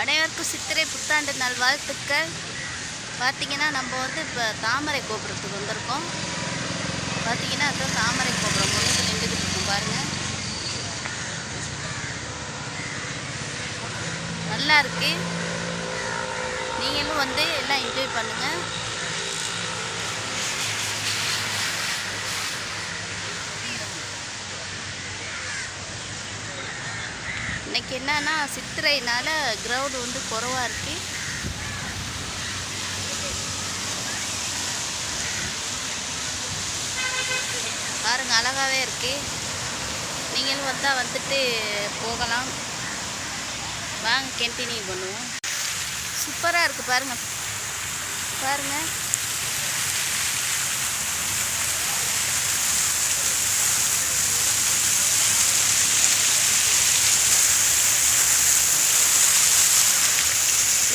அனைவருக்கும் சித்திரை புத்தாண்டு நல்வாழ்த்துக்கள். பார்த்தீங்கன்னா நம்ம வந்து இப்போ தாமரை கோபுரத்துக்கு வந்திருக்கோம். பார்த்தீங்கன்னா அது தாமரை கோபுரம் முன்னுக்கு நின்றுக்கிட்டு இருக்கும் பாருங்கள் நல்லா இருக்கு. நீங்களும் வந்து எல்லாம் என்ஜாய் பண்ணுங்கள் இன்னைக்கு என்னன்னா சித்திரைனால கிரவுண்ட் வந்து குறவாக இருக்கு. பாருங்க அழகாவே இருக்கு. நீங்களும் வந்தால் வந்துட்டு போகலாம். வாங்க கண்டினியூ பண்ணுவோம். சூப்பராக இருக்குது பாருங்கள் பாருங்கள்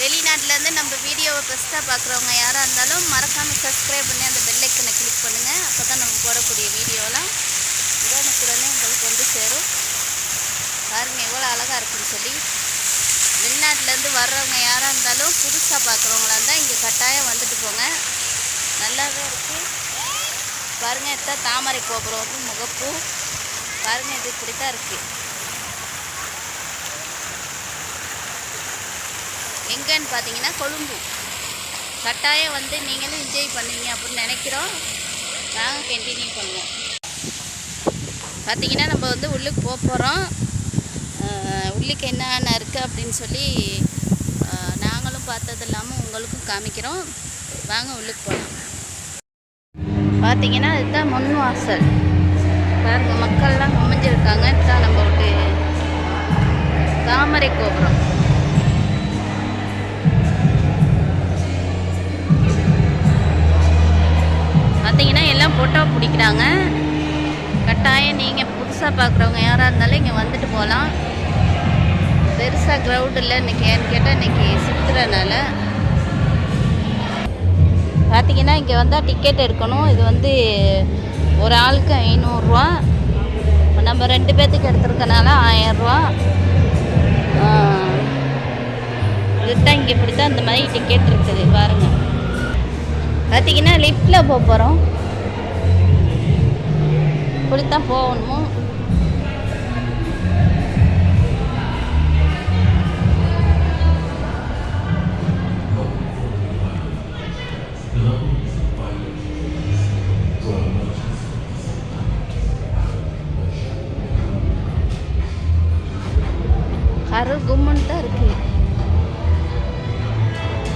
வெளிநாட்டிலேருந்து நம்ம வீடியோவை ஃபஸ்ட்டாக பார்க்குறவங்க யாராக இருந்தாலும் மறக்காமல் சப்ஸ்கிரைப் பண்ணி அந்த பெல்லைக்கனை கிளிக் பண்ணுங்கள் அப்போ தான் நம்ம போடக்கூடிய வீடியோலாம் உடனுக்குடனே உங்களுக்கு வந்து சேரும். பாருங்கள் எவ்வளோ அழகாக இருக்குன்னு சொல்லி. வெளிநாட்டிலேருந்து வர்றவங்க யாராக இருந்தாலும் புதுசாக பார்க்குறவங்களா இருந்தால் இங்கே கட்டாயம் வந்துட்டு போங்க. நல்லாவே இருக்குது பாருங்க இதுதான் தாமரை கோபுரம் வந்து முகப்பு. பாருங்கள் இது இப்படி தான் இருக்குது எங்கேன்னு பார்த்தீங்கன்னா கொழும்பு. கட்டாயம் வந்து நீங்களும் என்ஜாய் பண்ணுவீங்க அப்படின்னு நினைக்கிறோம். நாங்கள் கண்டினியூ பண்ணுவோம். பார்த்தீங்கன்னா நம்ம வந்து உள்ளுக்கு போக போகிறோம் உள்ளுக்கு என்னென்ன இருக்குது அப்படின்னு சொல்லி நாங்களும் பார்த்தது இல்லாமல் உங்களுக்கும் காமிக்கிறோம். வாங்க உள்ளுக்கு போகலாம் பார்த்தீங்கன்னா இதுதான் முன் வாசல் பாருங்கள் மக்கள்லாம் குமிஞ்சிருக்காங்க. இதுதான் நம்ம ஒரு தாமரை கோபுரம் ஃபோட்டோ பிடிக்கிறாங்க. கட்டாயம் நீங்கள் புதுசாக பார்க்குறவங்க யாராக இருந்தாலும் இங்கே வந்துட்டு போகலாம். பெருசாக க்ரௌட் இல்லை இன்னைக்கு. ஏன்னு கேட்டால் இன்னைக்கு சித்துறனால பார்த்தீங்கன்னா இங்கே வந்தால் டிக்கெட் எடுக்கணும். இது வந்து ஒரு ஆளுக்கு ஐநூறுரூவா நம்ம ரெண்டு பேர்த்துக்கு எடுத்துருக்கனால ஆயிரரூவா இதுதான் இங்கே இப்படி தான் இந்த மாதிரி டிக்கெட் இருக்குது. பாருங்கள் பார்த்தீங்கன்னா லிஃப்டில் போக போகிறோம் இப்படித்தான் போகணுமோ கரு கும்முன்னு தான் இருக்கு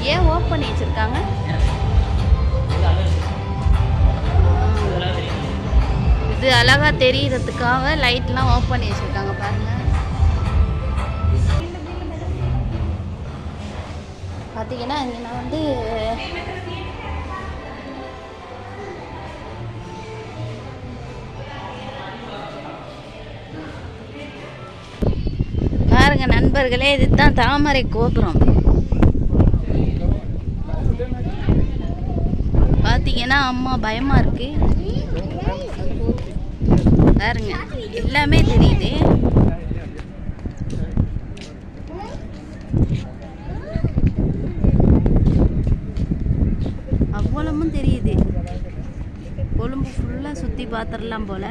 ஏன் ஓப்பன் பண்ணி வச்சிருக்காங்க அழகா தெரியறதுக்காக லைட்லாம் ஆஃப் பண்ணி வச்சிருக்காங்க பாருங்க. பார்த்தீங்கன்னா இங்கே நான் வந்து பாருங்க நண்பர்களே இதுதான் தாமரை கோபுரம். பார்த்தீங்கன்னா அம்மா பயமா இருக்கு. பாருங்க. எல்லாமே தெரியுது. அவ்வளமும் தெரியுது. கொழும்பு ஃபுல்லாக சுற்றி பார்த்துடலாம் போல.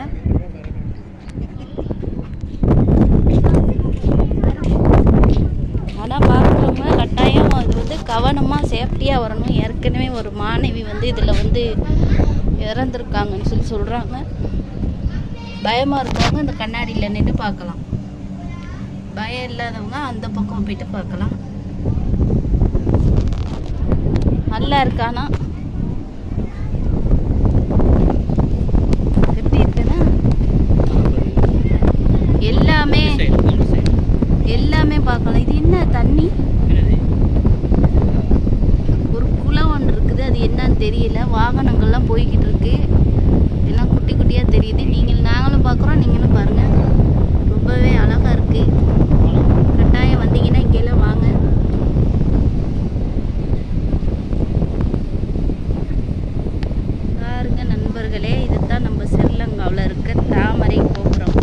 ஆனால் பார்க்குறவங்க கட்டாயம் அது வந்து கவனமாக சேஃப்டியாக வரணும். ஏற்கனவே ஒரு மாணவி வந்து இதில் வந்து இறந்துருக்காங்கன்னு சொல்லி சொல்கிறாங்க பயமாக இருக்கவங்க இந்த கண்ணாடியில் நின்று பார்க்கலாம். பயம் இல்லாதவங்க அந்த பக்கம் போயிட்டு பார்க்கலாம். நல்லா இருக்கானா? எப்படி இருக்குன்னா? எல்லாமே எல்லாமே பார்க்கலாம். இது என்ன தண்ணி? ஒரு குளம் ஒன்று இருக்குது. அது என்னன்னு தெரியல. வாகனங்கள்லாம் போய்கிட்டு இருக்கு. எல்லாம் குட்டி குட்டியாக தெரியுது. நீங்கள் நாங்களும் பார்க்குறோம். நீங்களும் பாருங்கள் ரொம்பவே அழகாக இருக்குது கட்டாயம் வந்தீங்கன்னா இங்கெல்லாம் வாங்க பாருங்க நண்பர்களே இதுதான் நம்ம ஸ்ரீலங்காவில் இருக்க தாமரை கோபுரம்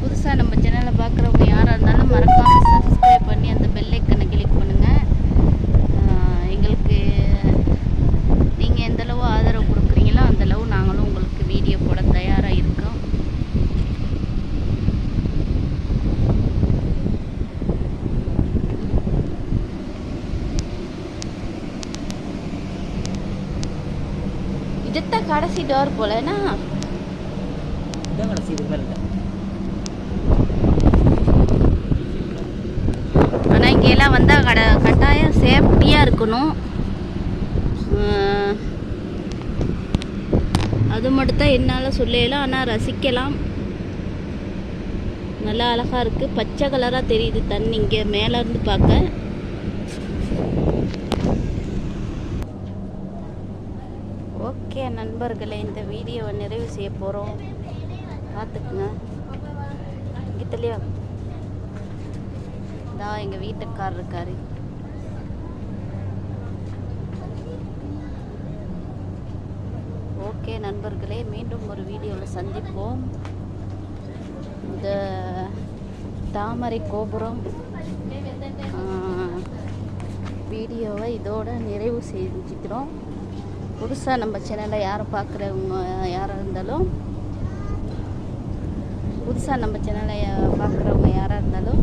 புதுசாக நம்ம சேனலை பார்க்குறவங்க யாராக இருந்தாலும் மறக்காமல் சப்ஸ்கிரைப் பண்ணி அந்த பெல்லைக்கனை கடைசி டோர் போலனா கடைசி இது மேலே ஆனால் இங்கெல்லாம் வந்தால் கட கட்டாயம் சேஃப்டியாக இருக்கணும். அது மட்டும் தான் என்னால் சொல்லலாம் ஆனால் ரசிக்கலாம். நல்லா அழகாக இருக்குது பச்சை கலராக தெரியுது தண்ணி இங்கே மேலே இருந்து பார்க்க. ஓகே நண்பர்களே இந்த வீடியோவை நிறைவு செய்ய போகிறோம் பார்த்துக்குங்க. இங்கே தெளிவா தான் எங்கள் வீட்டுக்கார் இருக்காரு. ஓகே நண்பர்களே மீண்டும் ஒரு வீடியோவில் சந்திப்போம். இந்த தாமரை கோபுரம் வீடியோவை இதோட நிறைவு செஞ்சுக்கிறோம். புதுசாக நம்ம சேனலை யாரை பார்க்குறவங்க யாராக இருந்தாலும் புதுசாக நம்ம சேனலை பார்க்குறவங்க யாராக இருந்தாலும்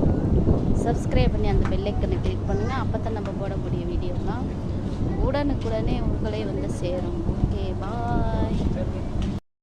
சப்ஸ்கிரைப் பண்ணி அந்த பெல்லைக்கனை கிளிக் பண்ணுங்கள் அப்போ தான் நம்ம போடக்கூடிய வீடியோலாம் உடனுக்குடனே உங்களே வந்து சேரும். Okay bye